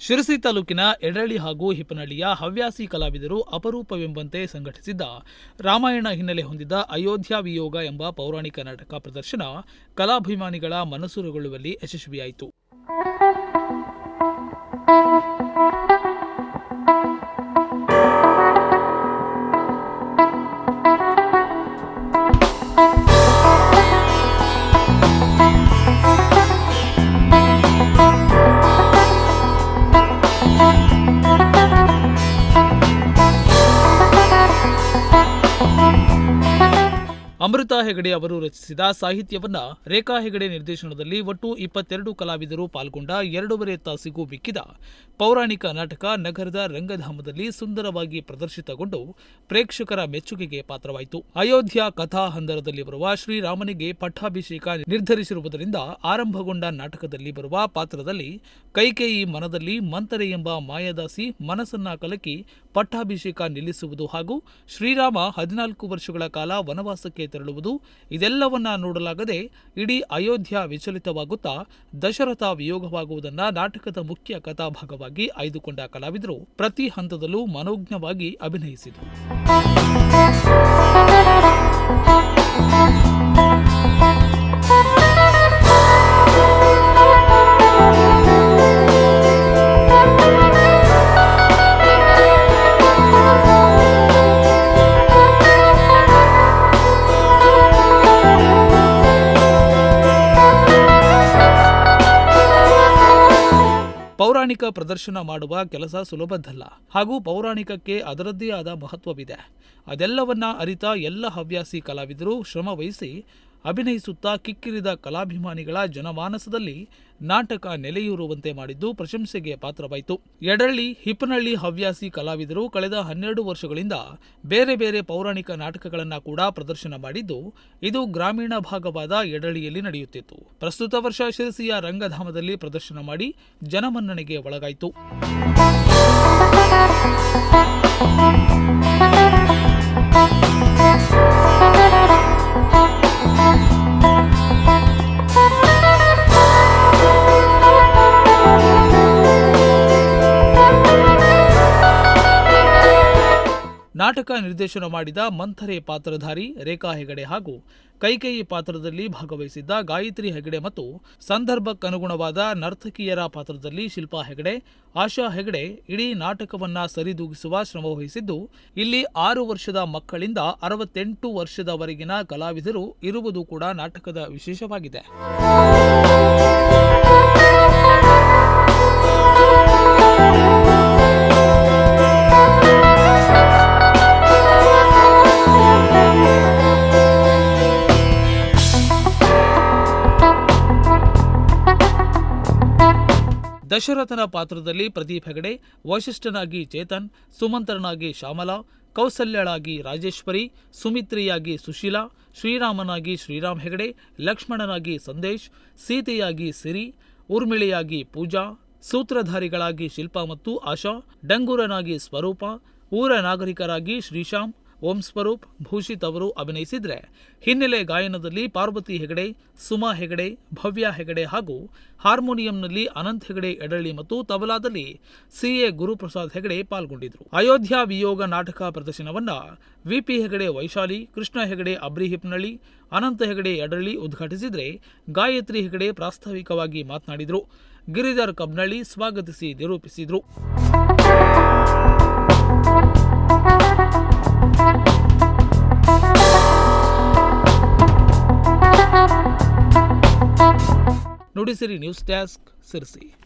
ಶಿರಸಿ ತಾಲೂಕಿನ ಎಡಳ್ಳಿ ಹಾಗೂ ಹಿಪ್ಪನಹಳ್ಳಿಯ ಹವ್ಯಾಸಿ ಕಲಾವಿದರು ಅಪರೂಪವೆಂಬಂತೆ ಸಂಘಟಿಸಿದ್ದ ರಾಮಾಯಣ ಹಿನ್ನೆಲೆ ಹೊಂದಿದ ಅಯೋಧ್ಯ ವಿಯೋಗ ಎಂಬ ಪೌರಾಣಿಕ ನಾಟಕ ಪ್ರದರ್ಶನ ಕಲಾಭಿಮಾನಿಗಳ ಮನಸ್ಸುರುಗೊಳ್ಳುವಲ್ಲಿ ಯಶಸ್ವಿಯಾಯಿತು. ಅಮೃತ ಹೆಗಡೆ ಅವರು ರಚಿಸಿದ ಸಾಹಿತ್ಯವನ್ನ ರೇಖಾ ಹೆಗಡೆ ನಿರ್ದೇಶನದಲ್ಲಿ ಒಟ್ಟು ಇಪ್ಪತ್ತೆರಡು ಕಲಾವಿದರು ಪಾಲ್ಗೊಂಡ ಎರಡೂವರೆ ತಾಸಿಗೂ ಮಿಕ್ಕಿದ ಪೌರಾಣಿಕ ನಾಟಕ ನಗರದ ರಂಗಧಾಮದಲ್ಲಿ ಸುಂದರವಾಗಿ ಪ್ರದರ್ಶಿತಗೊಂಡು ಪ್ರೇಕ್ಷಕರ ಮೆಚ್ಚುಗೆಗೆ ಪಾತ್ರವಾಯಿತು. ಅಯೋಧ್ಯ ಕಥಾ ಹಂದರದಲ್ಲಿ ಬರುವ ಶ್ರೀರಾಮನಿಗೆ ಪಟ್ಟಾಭಿಷೇಕ ನಿರ್ಧರಿಸಿರುವುದರಿಂದ ಆರಂಭಗೊಂಡ ನಾಟಕದಲ್ಲಿ ಬರುವ ಪಾತ್ರದಲ್ಲಿ ಕೈಕೇಯಿ ಮನದಲ್ಲಿ ಮಂತರೆ ಎಂಬ ಮಾಯದಾಸಿ ಮನಸ್ಸನ್ನ ಕಲಕಿ ಪಟ್ಟಾಭಿಷೇಕ ನಿಲ್ಲಿಸುವುದು ಹಾಗೂ ಶ್ರೀರಾಮ ಹದಿನಾಲ್ಕು ವರ್ಷಗಳ ಕಾಲ ವನವಾಸಕ್ಕೆ ತೆರಳುವುದು ಇದೆಲ್ಲವನ್ನ ನೋಡಲಾಗದೆ ಇಡೀ ಅಯೋಧ್ಯ ವಿಚಲಿತವಾಗುತ್ತಾ ದಶರಥ ವಿಯೋಗವಾಗುವುದನ್ನ ನಾಟಕದ ಮುಖ್ಯ ಕಥಾಭಾಗವಾಗಿ ಆಯ್ದುಕೊಂಡ ಕಲಾವಿದರು ಪ್ರತಿ ಹಂತದಲ್ಲೂ ಮನೋಜ್ಞವಾಗಿ ಅಭಿನಯಿಸಿದರು. ಪೌರಾಣಿಕ ಪ್ರದರ್ಶನ ಮಾಡುವ ಕೆಲಸ ಸುಲಭದ್ದಲ್ಲ. ಹಾಗೂ ಪೌರಾಣಿಕಕ್ಕೆ ಅದರದ್ದೇ ಆದ ಮಹತ್ವವಿದೆ. ಅದೆಲ್ಲವನ್ನ ಅರಿತ ಎಲ್ಲ ಹವ್ಯಾಸಿ ಕಲಾವಿದರು ಶ್ರಮವಹಿಸಿ ಅಭಿನಯಿಸುತ್ತಾ ಕಿಕ್ಕಿರಿದ ಕಲಾಭಿಮಾನಿಗಳ ಜನಮಾನಸದಲ್ಲಿ ನಾಟಕ ನೆಲೆಯೂರುವಂತೆ ಮಾಡಿದ್ದು ಪ್ರಶಂಸೆಗೆ ಪಾತ್ರವಾಯಿತು. ಎಡಳ್ಳಿ ಹಿಪ್ಪನಹಳ್ಳಿ ಹವ್ಯಾಸಿ ಕಲಾವಿದರು ಕಳೆದ ಹನ್ನೆರಡು ವರ್ಷಗಳಿಂದ ಬೇರೆ ಬೇರೆ ಪೌರಾಣಿಕ ನಾಟಕಗಳನ್ನು ಕೂಡ ಪ್ರದರ್ಶನ ಮಾಡಿದ್ದು ಇದು ಗ್ರಾಮೀಣ ಭಾಗವಾದ ಎಡಳ್ಳಿಯಲ್ಲಿ ನಡೆಯುತ್ತಿತ್ತು. ಪ್ರಸ್ತುತ ವರ್ಷ ಶಿರಸಿಯ ರಂಗಧಾಮದಲ್ಲಿ ಪ್ರದರ್ಶನ ಮಾಡಿ ಜನಮನ್ನಣೆಗೆ ಒಳಗಾಯಿತು. ನಾಟಕ ನಿರ್ದೇಶನ ಮಾಡಿದ ಮಂಥರೆ ಪಾತ್ರಧಾರಿ ರೇಖಾ ಹೆಗಡೆ ಹಾಗೂ ಕೈಕೇಯಿ ಪಾತ್ರದಲ್ಲಿ ಭಾಗವಹಿಸಿದ್ದ ಗಾಯತ್ರಿ ಹೆಗಡೆ ಮತ್ತು ಸಂದರ್ಭಕ್ಕನುಗುಣವಾದ ನರ್ತಕಿಯರ ಪಾತ್ರದಲ್ಲಿ ಶಿಲ್ಪಾ ಹೆಗಡೆ, ಆಶಾ ಹೆಗಡೆ ಇಡೀ ನಾಟಕವನ್ನ ಸರಿದೂಗಿಸುವ ಶ್ರಮವಹಿಸಿದ್ದು ಇಲ್ಲಿ ಆರು ವರ್ಷದ ಮಕ್ಕಳಿಂದ ಅರವತ್ತೆಂಟು ವರ್ಷದವರೆಗಿನ ಕಲಾವಿದರು ಇರುವುದು ಕೂಡ ನಾಟಕದ ವಿಶೇಷವಾಗಿದೆ. ದಶರಥನ ಪಾತ್ರದಲ್ಲಿ ಪ್ರದೀಪ್ ಹೆಗಡೆ, ವಶಿಷ್ಠನಾಗಿ ಚೇತನ್, ಸುಮಂತ್ರನಾಗಿ ಶ್ಯಾಮಲಾ, ಕೌಸಲ್ಯಳಾಗಿ ರಾಜೇಶ್ವರಿ, ಸುಮಿತ್ರಿಯಾಗಿ ಸುಶೀಲಾ, ಶ್ರೀರಾಮನಾಗಿ ಶ್ರೀರಾಮ್ ಹೆಗಡೆ, ಲಕ್ಷ್ಮಣನಾಗಿ ಸಂದೇಶ್, ಸೀತೆಯಾಗಿ ಸಿರಿ, ಊರ್ಮಿಳೆಯಾಗಿ ಪೂಜಾ, ಸೂತ್ರಧಾರಿಗಳಾಗಿ ಶಿಲ್ಪಾ ಮತ್ತು ಆಶಾ, ಡಂಗೂರನಾಗಿ ಸ್ವರೂಪ, ಊರ ನಾಗರಿಕರಾಗಿ ಶ್ರೀಶಾಮ್ ಓಂ ಸ್ವರೂಪ್ ಭೂಷಿತ್ ಅವರು ಅಭಿನಯಿಸಿದ್ರೆ ಹಿನ್ನೆಲೆ ಗಾಯನದಲ್ಲಿ ಪಾರ್ವತಿ ಹೆಗಡೆ, ಸುಮಾ ಹೆಗಡೆ, ಭವ್ಯ ಹೆಗಡೆ ಹಾಗೂ ಹಾರ್ಮೋನಿಯಂನಲ್ಲಿ ಅನಂತ್ ಹೆಗಡೆ, ಎಡಳ್ಳಿ ಮತ್ತು ತಬಲಾದಲ್ಲಿ ಸಿಎ ಗುರುಪ್ರಸಾದ್ ಹೆಗಡೆ ಪಾಲ್ಗೊಂಡಿದ್ದರು ಅಯೋಧ್ಯ ವಿಯೋಗ ನಾಟಕ ಪ್ರದರ್ಶನವನ್ನ ವಿಪಿ ಹೆಗಡೆ ವೈಶಾಲಿ, ಕೃಷ್ಣ ಹೆಗಡೆ ಅಬ್ರಿ ಹಿಪ್ನಳ್ಳಿ, ಅನಂತ ಹೆಗಡೆ ಎಡಳ್ಳಿ ಉದ್ಘಾಟಿಸಿದ್ರೆ ಗಾಯತ್ರಿ ಹೆಗಡೆ ಪ್ರಾಸ್ತಾವಿಕವಾಗಿ ಮಾತನಾಡಿದರು. ಗಿರಿಧರ್ ಕಬ್ನಳ್ಳಿ ಸ್ವಾಗತಿಸಿ ನಿರೂಪಿಸಿದರು. Nudisiri news desk Sirsi